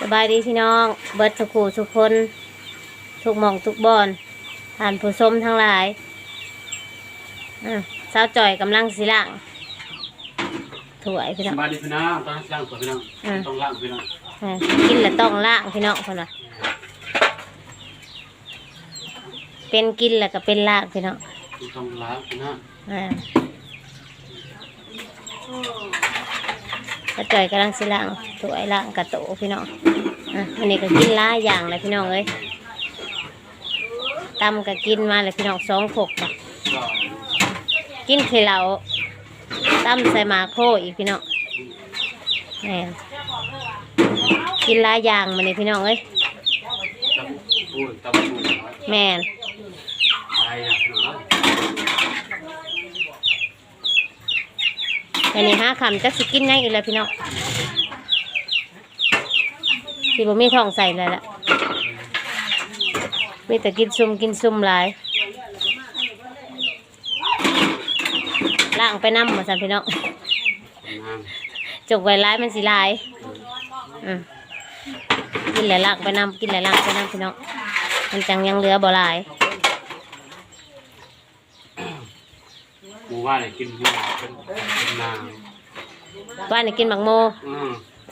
สบายดีพี่น้อง เบิร์ดสุขูทุกคนทุกหมองทุกบอนผ่านผู้ชมทั้งหลายอะสาวจ่อยกำลังสิล่างถวยพี่สน้องบายดีพี่น้องต้องล่างตัวพี่น้องอืมต้องล่างพี่น้องอะกินแล้วต้องล่างพี่น้องคนละเป็นกินแล้วก็เป็นล่างพี่น้องต้องล้างพี่น้อง อ่าสาวจ่อยกำลังสิล่างถวยล่างกระโตพี่น้องอะวันนี้ก็กินหล่ายอย่างเลยพี่น้องเอ้ยตำก็กินมาเลยพี่น้องสองขกจ้ะก็กินเคเหลาตั้มใส่หมาโคอีกพี่น้องแหม่กินหลายอย่างมานี่พี่น้องเอ้ยตำปูตำปูแม่น อะไรอะพี่น้อง อันนี้ห้าคำจักสิกินยังอีกแล้วพี่น้องสิบ่มีทองใส่เลยล่ะมีแต่กินซุ่มกินซุ่มหลายล่างไปน้ำมาสั่นพี่น้องจกไว้ร้ายมันสิลายอืมกินหลายล่ากไปน้ำกินหลายล่ากไปน้ำพี่น้องมันจังยังเหลือบ่หลายำหมู ว่าเนี่ยกินหมูเป็นเป็นนางว่านนี่กินหมักโมอืม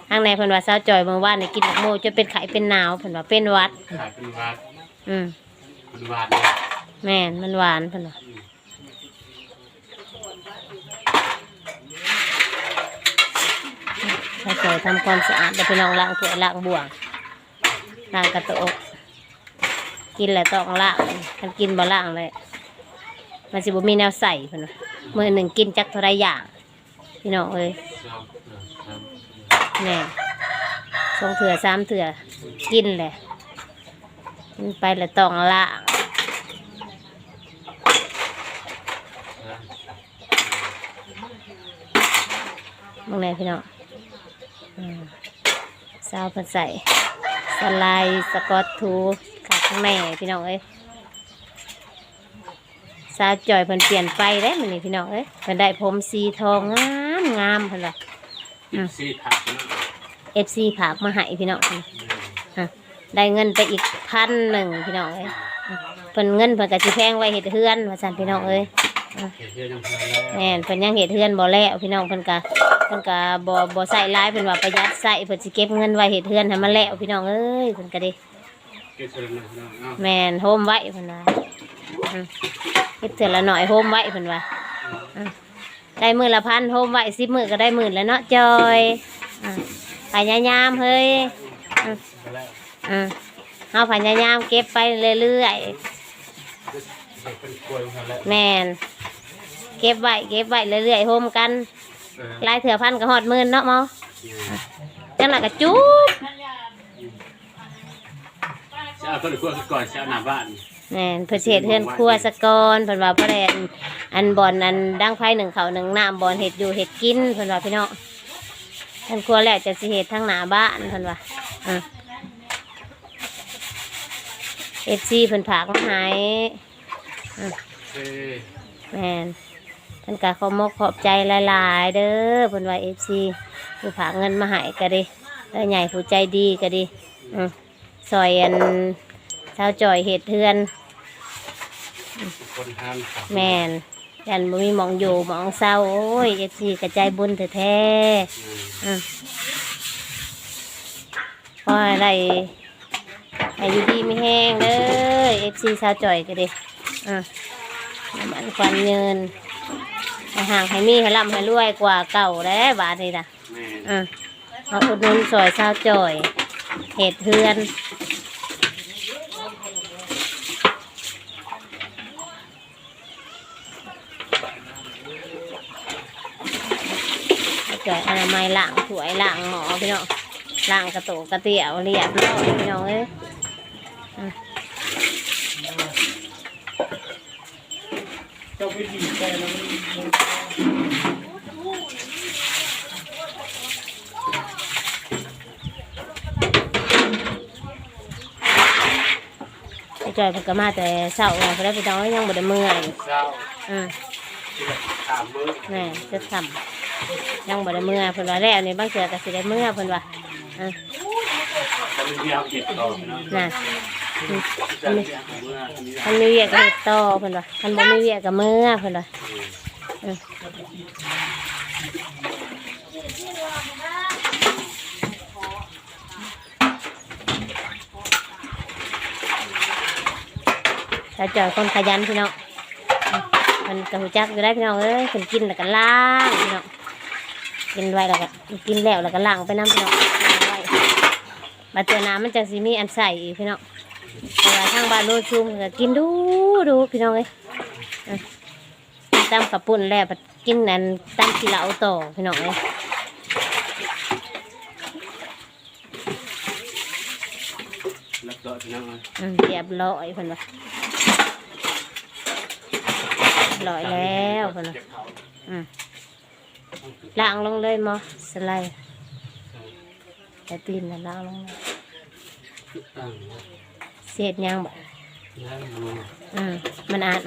ทางในเพิ่นว่าสาวจอยเมื่อวานนี่กินหมักโมจนเป็นไข้เป็นหนาวเพิ่นว่าเป็นหวัด ขายเป็นวาดอืมเป็นวาดเนี่ยแม่นมันหวานเพิ่นว่าสาวจอยทำความสะอาดแล้วพี่น้องล้างถ้วยล้างบ่วงล้างกระโตกกินแล้วต้องล้างมันกินบ่ล้างเลย มันสิบ่มีแนวใส่เพิ่นว่ามื้อหนึ่งกินจักเท่าไรอย่าง พี่น้องเอ้ยแน่สองเถื่อสามเถื่อกินแหละกินไปล้วต้องล้างมึงไหนพี่น้องอืมซาวเพิ่นใส่สไลด์สกอตทูขาข้างในพี่น้องเอ้ย สาวจอยเพิ่นเปลี่ยนไปได้มันนี่พี่น้องเอ้ยเพิ่นได้ผมสีทองงามงามเพิ่นว่ากินซีผักพี่น้องเอฟซีผากมาให้พี่น้องอะได้เงินไปอีกพันหนึ่งพี่น้องเอ้ยอะเพิ่นเงินเพิ่นกะสิแพงไว้เฮ็ดเฮือนว่าซั่นพี่น้องเอ้ยเขียนเยอะจังเลยแม่นเพิ่นยังเฮ็ดเฮือนบ่แล้วพี่น้องเพิ่นกะเพิ่นกะบ่บ่ใส่หลายเพิ่นว่าประหยัดใส่เพิ่นสิเก็บเงินไว้เฮ็ดเฮือนให้มันแล้วพี่น้องเอ้ยเพิ่นก็เด้เก็บเสร็จแล้วพี่น้องเอาแม่นโฮมไว้เพิ่นว่าอืม เฮ็ดเทื่อละหน่อยโฮมไว้เพิ่นว่าอะได้มื้อละพันโฮมไว้10มื้อก็ได้หมื่นแล้วเนาะจอยอะพยายามเฮ้ยไปแล้วอืมเอาพยายามเก็บไปเรื่อยเด็กเป็นกล้วยมาแล้วๆแมนเก็บไว้เก็บไว้เรื่อยๆโฮมกันเออลายเถื่อพันก็หอดหมื่นเนาะหมอจังหลักกระจุบจะเอาต้นกล้วยก่อนจะเอาหน้าบ้าน แมนเพื่อเศษเฮือนครัวสะกอนเพิ่นว่าประเด็นอันบอลอันดังไฟหนึ่งเขาหนึ่งน้ำบอลเห็ดอยู่เห็ดกินเพิ่นว่าพี่น้องเฮือนครัวแหละจะสิเห็ดทั้งหน้าบ้านเพิ่นว่าอะเอฟซีเพิ่นผากมาให้เอ้ยแมนเพิ่นกะขอมกขอบใจหลายๆ เด้อเพิ่นว่าเอฟซีผู้ฝากเงินมาให้ก็ดีเด้อใหญ่ผู้ใจดีก็ดีอืมซอยอันชาวจอยเห็ดเทือน คนทานครับแมนยันบ่มีหมองอยู่หมองเศร้าโอ้ยเอฟซีกระจายบุญแท้ๆอืมพออะไรให้อยู่ดีไม่แห้งเด้อเอฟซีชาวจอยก็ดีอะน้ำมันควันเงินให้ห่างให้มีให้ร่ำให้รวยกว่าเก่าแล้วบาทนี่นะแม่อะเอาอุดหนุนซอยซาวจ่อยเห็ดเทือน ซาวจ่อยอนามัยล้างถ้วยล้างหมอพี่น้องล้างกระโตกกระเตียวเรียบร้อยพี่น้องเอ้ยอะเจ้าวิธีแก้แล้วซาวจ่อยเพิ่นก็มาแต่เช้าไงเพิ่นได้ไปน้อยยังบ่ได้เมื่อยเจ้าอ่าที่แบบตามมือแม่จะทำ ยังบ่ได้เมื่อเพิ่นว่าแล้วนี่บางเทื่อก็สิได้เมื่อเพิ่นว่าอะจะมีเรียกเก็บต่อพี่น้องน่ะจะมีเรียกเมื่อนี้คันมีเวียกก็เฮ็ดต่อเพิ่นว่าคันบ่มีเวียกก็เมื่อเพิ่นว่าเออถ้าเจอคนขยันพี่น้องมันก็หูจักอยู่ได้พี่น้องเอ้ยเพิ่นกินแล้วก็ล้างพี่น้อง กินไว้แล้วก็กินแล้วแล้วก็ล้างไปน้ำพี่น้องล้างไว้มาเจอน้ำมันจะสิมีอันใส่อีกพี่น้องเวลาทางบ้านโน้นชุมก็กินดูดูพี่น้องเอ้ยอะกินตำกับปุ่นแล้วบัดกินนั่นตำกีฬาเอาต่อพี่น้องเอ้ยแล้วก็พี่น้องอืมเรียบร้อยเพิ่นว่าร้อยแล้วเพิ่นว่าเก็บเขาอืม ล้างลงเลยหมอสไลด์แต่ตีนน่ะล้างลงเลยตั้งเศษยางบ่นั่งดูอืมมันอ่าน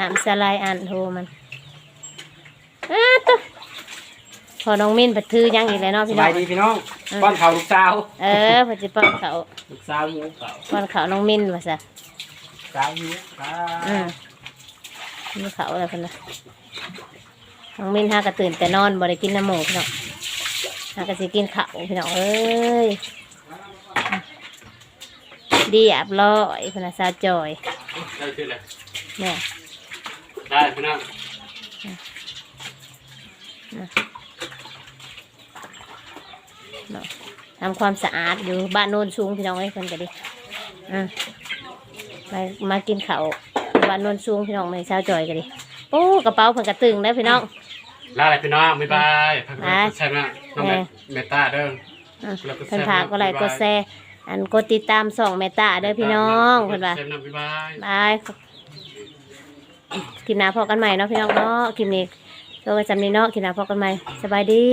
น้ำสไลด์อ่านโทรมันอ้าตุ๊พอน้องมินปัดถือยังอีกแล้วเนาะสพี่น้บาอยง ดีพี่น้องอืม ป้อนเขาวลูกสาว เออเพอจะป้อนเขาลูกสาวหิวเขาวป้อนเขาน้องมินว่าซะสาวหิวข้าอืมมีเขาอะไรคนละ น้องมินหากระตื่นแต่นอนบ่ได้กินน้ำหมูพี่น้องหากระสิกินข้าวพี่น้องเอ้ยดีอับร้อยพนักสาวจอยได้ขึ้นเลยแม่ได้พี่น้องเนาะทำความสะอาดอยู่บ้านโน้นสูงพี่น้องเอ้ยเพิ่นก็ดีอืมมามากินข้าวอยู่บ้านโน้นสูงพี่น้องเลยสาวจอยก็ดีโอ้กระเป๋าเพิ่นกระตึงได้อพี่น้อง ลาอะไรพี่น้องบ๊ายบายพักบ๊ายใช่ไหมน้องเมเมตาเด้ออืมแล้วก็แซ่บเพิ่นพากก็ไลค์กดแชร์อันกดติดตามส่องเมตาเด้อพี่น้องเพิ่นว่าเซฟน้ำบ๊ายบายบายคลิปหน้าพอกันใหม่เนาะพี่น้องเนาะคลิปนี้ก็ไว้จำนี้เนาะคลิปหน้าพอกันใหม่สบายดี